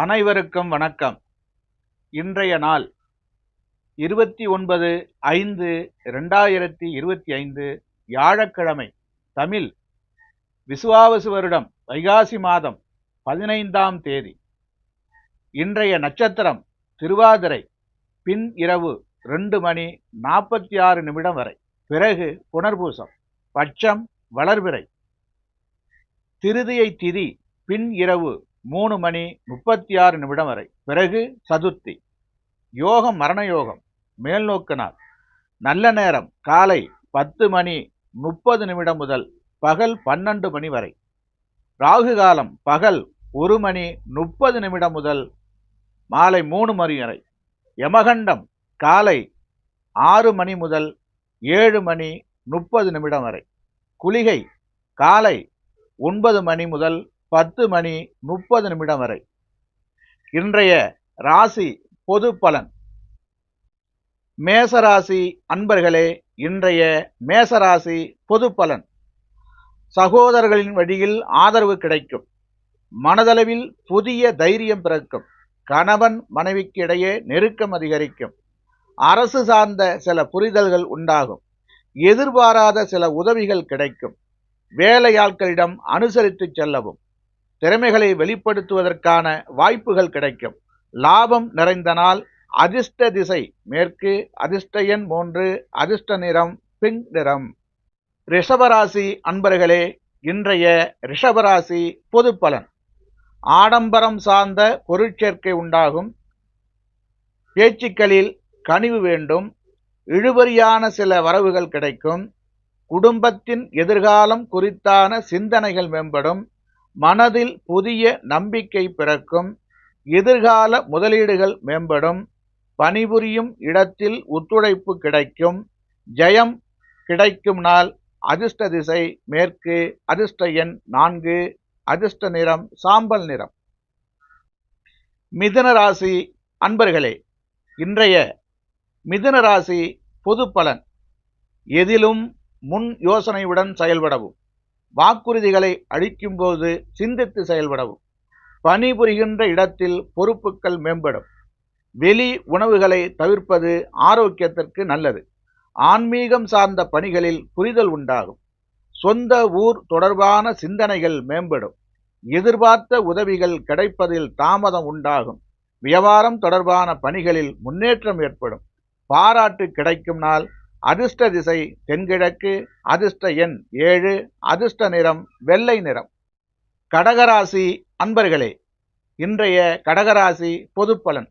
அனைவருக்கும் வணக்கம். இன்றைய நாள் இருபத்தி ஒன்பது ஐந்து ரெண்டாயிரத்தி இருபத்தி ஐந்து வியாழக்கிழமை தமிழ் விசுவாவசு வருடம் வைகாசி மாதம் பதினைந்தாம் தேதி. இன்றைய நட்சத்திரம் திருவாதிரை பின் இரவு ரெண்டு மணி நாற்பத்தி ஆறு நிமிடம் வரை. பிறகு புனர்பூசம் பட்சம் வளர்பிறை. திருதியை திதி பின் இரவு மூணு மணி முப்பத்தி ஆறு நிமிடம் வரை. பிறகு சதுர்த்தி. யோகம் மரண யோகம். மேல்நோக்கு நாள். நல்ல நேரம். காலை பத்து மணி முப்பது நிமிடம் முதல் பகல் பன்னெண்டு மணி வரை. ராகு காலம் பகல் ஒரு மணி முப்பது நிமிடம் முதல் மாலை மூணு மணி வரை. யமகண்டம் காலை ஆறு மணி முதல் ஏழு மணி முப்பது நிமிடம் வரை. குளிகை காலை ஒன்பது மணி முதல் பத்து மணி முப்பது நிமிடம் வரை. இன்றைய ராசி பொது பலன். மேசராசி அன்பர்களே இன்றைய மேசராசி பொது பலன். சகோதரர்களின் வழியில் ஆதரவு கிடைக்கும். மனதளவில் புதிய தைரியம் பிறக்கும். கணவன் மனைவிக்கு இடையே நெருக்கம் அதிகரிக்கும். அரசு சார்ந்த சில புரிதல்கள் உண்டாகும். எதிர்பாராத சில உதவிகள் கிடைக்கும். வேலையாட்களிடம் அனுசரித்து செல்லவும். திறமைகளை வெளிப்படுத்துவதற்கான வாய்ப்புகள் கிடைக்கும். லாபம் நிறைந்த நாள் அதிர்ஷ்ட திசை மேற்கு அதிர்ஷ்ட எண் மூன்று அதிர்ஷ்ட நிறம் பிங்க் நிறம். ரிஷபராசி அன்பர்களே இன்றைய ரிஷபராசி பொது பலன். ஆடம்பரம் சார்ந்த பொருட்சேர்க்கை உண்டாகும். பேச்சுக்களில் கனிவு வேண்டும். இழுபறியான சில வரவுகள் கிடைக்கும். குடும்பத்தின் எதிர்காலம் குறித்தான சிந்தனைகள் மேம்படும். மனதில் புதிய நம்பிக்கை பிறக்கும் எதிர்கால முதலீடுகள் மேம்படும் பணிபுரியும் இடத்தில் ஒத்துழைப்பு கிடைக்கும் ஜெயம் கிடைக்கும் நாள் அதிர்ஷ்ட திசை மேற்கு அதிர்ஷ்ட எண் நான்கு அதிர்ஷ்ட நிறம் சாம்பல் நிறம். மிதுன ராசி அன்பர்களே இன்றைய மிதுன ராசி பொது பலன். எதிலும் முன் யோசனையுடன் செயல்படவும். வாக்குறுதிகளை அளிக்கும்போது சிந்தித்து செயல்படவும். பணிபுரிகின்ற இடத்தில் பொறுப்புகள் மேம்படும். வெளி உணவுகளை தவிர்ப்பது ஆரோக்கியத்திற்கு நல்லது. ஆன்மீகம் சார்ந்த பணிகளில் புரிதல் உண்டாகும். சொந்த ஊர் தொடர்பான சிந்தனைகள் மேம்படும். எதிர்பார்த்த உதவிகள் கிடைப்பதில் தாமதம் உண்டாகும். வியாபாரம் தொடர்பான பணிகளில் முன்னேற்றம் ஏற்படும். பாராட்டு கிடைக்கும் நாள் அதிர்ஷ்ட திசை தென்கிழக்கு அதிர்ஷ்ட எண் ஏழு அதிர்ஷ்ட நிறம் வெள்ளை நிறம். கடகராசி அன்பர்களே இன்றைய கடகராசி பொதுப்பலன்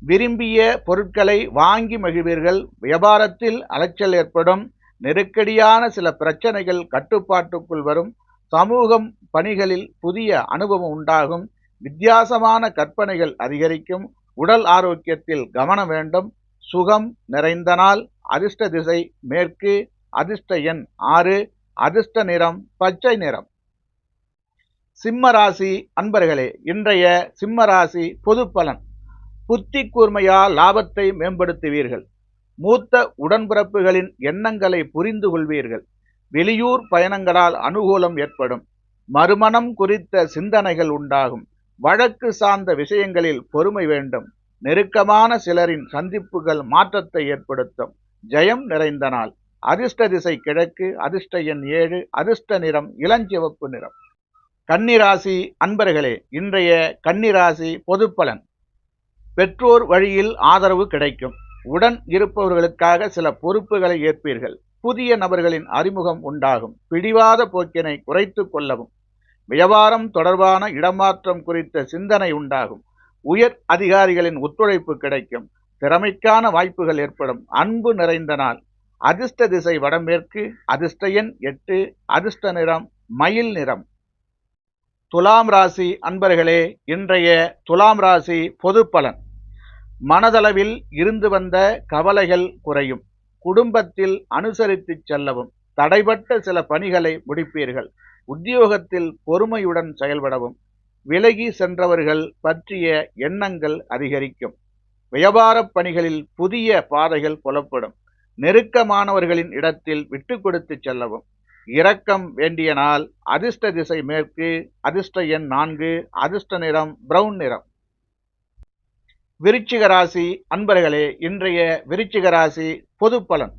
விரும்பிய பொருட்களை வாங்கி மகிழ்வீர்கள். வியாபாரத்தில் அலைச்சல் ஏற்படும். நெருக்கடியான சில பிரச்சனைகள் கட்டுப்பாட்டுக்குள் வரும். சமூகம் பணிகளில் புதிய அனுபவம் உண்டாகும். வித்தியாசமான கற்பனைகள் அதிகரிக்கும். உடல் ஆரோக்கியத்தில் கவனம் வேண்டும். சுகம் நிறைந்த நாள். அதிர்ஷ்ட திசை மேற்கு அதிர்ஷ்ட எண் ஆறு அதிர்ஷ்ட நிறம் பச்சை நிறம். சிம்ம ராசி அன்பர்களே இன்றைய சிம்ம ராசி பொது பலன். புத்தி கூர்மையால் லாபத்தை மேம்படுத்துவீர்கள். மூத்த உடன்பிறப்புகளின் எண்ணங்களை புரிந்து கொள்வீர்கள். வெளியூர் பயணங்களால் அனுகூலம் ஏற்படும். மறுமணம் குறித்த சிந்தனைகள் உண்டாகும். வழக்கு சார்ந்த விஷயங்களில் பொறுமை வேண்டும். நெருக்கமான சிலரின் சந்திப்புகள் மாற்றத்தை ஏற்படுத்தும். ஜெயம் நிறைந்த நாள். அதிர்ஷ்ட திசை கிழக்கு அதிர்ஷ்ட எண் ஏழு அதிர்ஷ்ட நிறம் இளஞ்சிவப்பு நிறம். கன்னிராசி அன்பர்களே இன்றைய கன்னிராசி பொதுப்பலன். பெற்றோர் வழியில் ஆதரவு கிடைக்கும். உடன் இருப்பவர்களுக்காக சில பொறுப்புகளை ஏற்பீர்கள். புதிய நபர்களின் அறிமுகம் உண்டாகும். பிடிவாத போக்கினை குறைத்து கொள்ளவும். வியாபாரம் தொடர்பான இடமாற்றம் குறித்த சிந்தனை உண்டாகும். உயர் அதிகாரிகளின் ஒத்துழைப்பு கிடைக்கும். திறமைக்கான வாய்ப்புகள் ஏற்படும். அன்பு நிறைந்த நாள். அதிர்ஷ்ட திசை வடமேற்கு அதிர்ஷ்ட எண் எட்டு அதிர்ஷ்ட நிறம் மயில் நிறம். துலாம் ராசி அன்பர்களே இன்றைய துலாம் ராசி பொது பலன். மனதளவில் இருந்து வந்த கவலைகள் குறையும். குடும்பத்தில் அனுசரித்து செல்லவும். தடைபட்ட சில பணிகளை முடிப்பீர்கள். உத்தியோகத்தில் பொறுமையுடன் செயல்படவும். விலகி சென்றவர்கள் பற்றிய எண்ணங்கள் அதிகரிக்கும். வியாபாரப் பணிகளில் புதிய பாதைகள் புலப்படும். நெருக்கமானவர்களின் இடத்தில் விட்டு கொடுத்து செல்லவும். இரக்கம் வேண்டிய நாள் அதிர்ஷ்ட திசை மேற்கு அதிர்ஷ்ட எண் நான்கு அதிர்ஷ்ட நிறம் பிரவுன் நிறம். விருச்சிக ராசி அன்பர்களே இன்றைய விருச்சிக ராசி பொது பலன்.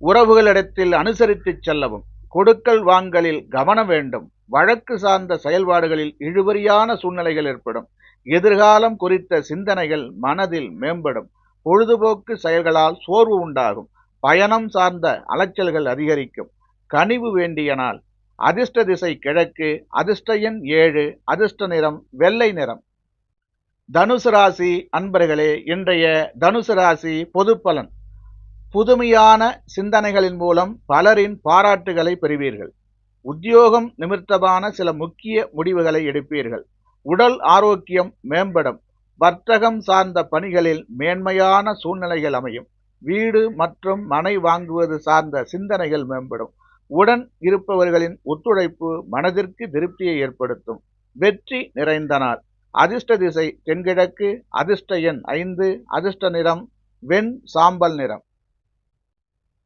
உறவுகளிடத்தில் அனுசரித்து செல்லவும். கொடுக்கல் வாங்கலில் கவனம் வேண்டும். வழக்கு சார்ந்த செயல்பாடுகளில் இழுபறியான சூழ்நிலைகள் ஏற்படும். எதிர்காலம் குறித்த சிந்தனைகள் மனதில் மேம்படும். பொழுதுபோக்கு செயல்களால் சோர்வு உண்டாகும். பயணம் சார்ந்த அலைச்சல்கள் அதிகரிக்கும். கனிவு வேண்டிய நாள். அதிர்ஷ்ட திசை கிழக்கு அதிர்ஷ்ட எண் ஏழு அதிர்ஷ்ட நிறம் வெள்ளை நிறம். தனுசு ராசி அன்பர்களே இன்றைய தனுசு ராசி பொது பலன் புதுமையான சிந்தனைகளின் மூலம் பலரின் பாராட்டுகளை பெறுவீர்கள். உத்தியோகம் நிமித்தமான சில முக்கிய முடிவுகளை எடுப்பீர்கள். உடல் ஆரோக்கியம் மேம்படும். வர்த்தகம் சார்ந்த பணிகளில் மேன்மையான சூழ்நிலைகள் அமையும். வீடு மற்றும் மனை வாங்குவது சார்ந்த சிந்தனைகள் மேம்படும். உடன் இருப்பவர்களின் ஒத்துழைப்பு மனதிற்கு திருப்தியை ஏற்படுத்தும். வெற்றி நிறைந்த நாள். அதிர்ஷ்ட திசை தென்கிழக்கு அதிர்ஷ்ட எண் ஐந்து அதிர்ஷ்ட நிறம் வெண் சாம்பல் நிறம்.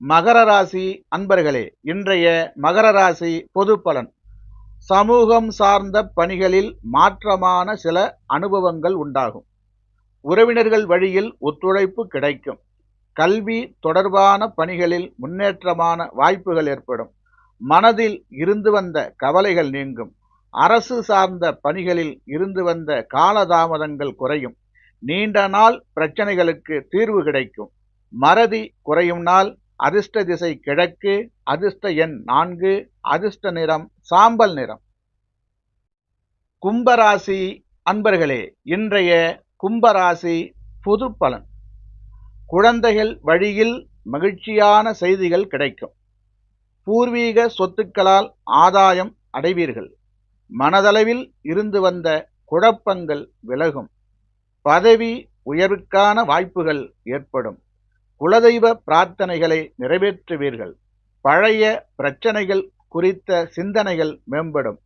மகர ராசி அன்பர்களே இன்றைய மகர ராசி பொது பலன் சமூகம் சார்ந்த பணிகளில் மாற்றமான சில அனுபவங்கள் உண்டாகும். உறவினர்கள் வழியில் ஒத்துழைப்பு கிடைக்கும். கல்வி தொடர்பான பணிகளில் முன்னேற்றமான வாய்ப்புகள் ஏற்படும். மனதில் இருந்து வந்த கவலைகள் நீங்கும். அரசு சார்ந்த பணிகளில் இருந்து வந்த காலதாமதங்கள் குறையும். நீண்ட நாள் பிரச்சனைகளுக்கு தீர்வு கிடைக்கும். மறதி குறையும் நாள் அதிர்ஷ்ட திசை கிழக்கு அதிர்ஷ்ட எண் நான்கு அதிர்ஷ்ட நிறம் சாம்பல் நிறம். கும்பராசி அன்பர்களே இன்றைய கும்பராசி புது பலன். குழந்தைகள் வழியில் மகிழ்ச்சியான செய்திகள் கிடைக்கும். பூர்வீக சொத்துக்களால் ஆதாயம் அடைவீர்கள். மனதளவில் இருந்து வந்த குழப்பங்கள் விலகும். பதவி உயர்வுக்கான வாய்ப்புகள் ஏற்படும். குலதெய்வ பிரார்த்தனைகளை நிறைவேற்றுவீர்கள். பழைய பிரச்சனைகள் குறித்த சிந்தனைகள் மேம்படும்.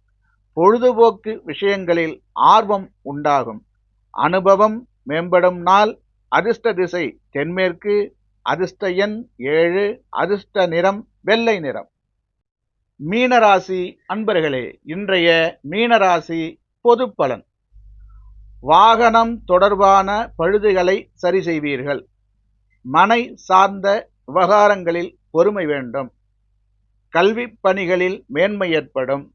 பொழுதுபோக்கு விஷயங்களில் ஆர்வம் உண்டாகும். அனுபவம் மேம்படும் நாள் அதிர்ஷ்ட திசை தென்மேற்கு அதிர்ஷ்ட எண் ஏழு அதிர்ஷ்ட நிறம் வெள்ளை நிறம். மீனராசி அன்பர்களே இன்றைய மீனராசி பொது பலன் வாகனம் தொடர்பான பழுதுகளை சரி செய்வீர்கள். மனை சார்ந்த விவகாரங்களில் பொறுமை வேண்டும். கல்வி பணிகளில் மேன்மை ஏற்படும்.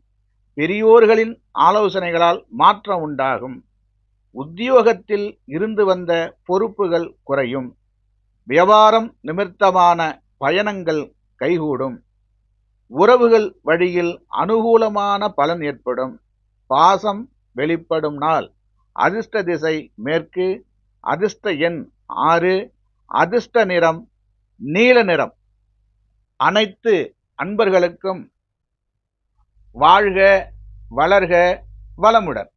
பெரியோர்களின் ஆலோசனைகளால் மாற்றம் உண்டாகும். உத்தியோகத்தில் இருந்து வந்த பொறுப்புகள் குறையும். வியாபாரம் நிமித்தமான பயணங்கள் கைகூடும். உறவுகள் வழியில் அனுகூலமான பலன் ஏற்படும். பாசம் வெளிப்படும் நாள். அதிர்ஷ்ட திசை மேற்கு. அதிர்ஷ்ட எண் ஆறு. அதிர்ஷ்ட நிறம் நீல நிறம். அனைத்து அன்பர்களுக்கும் வாழ்க வளர்க வளமுடன்.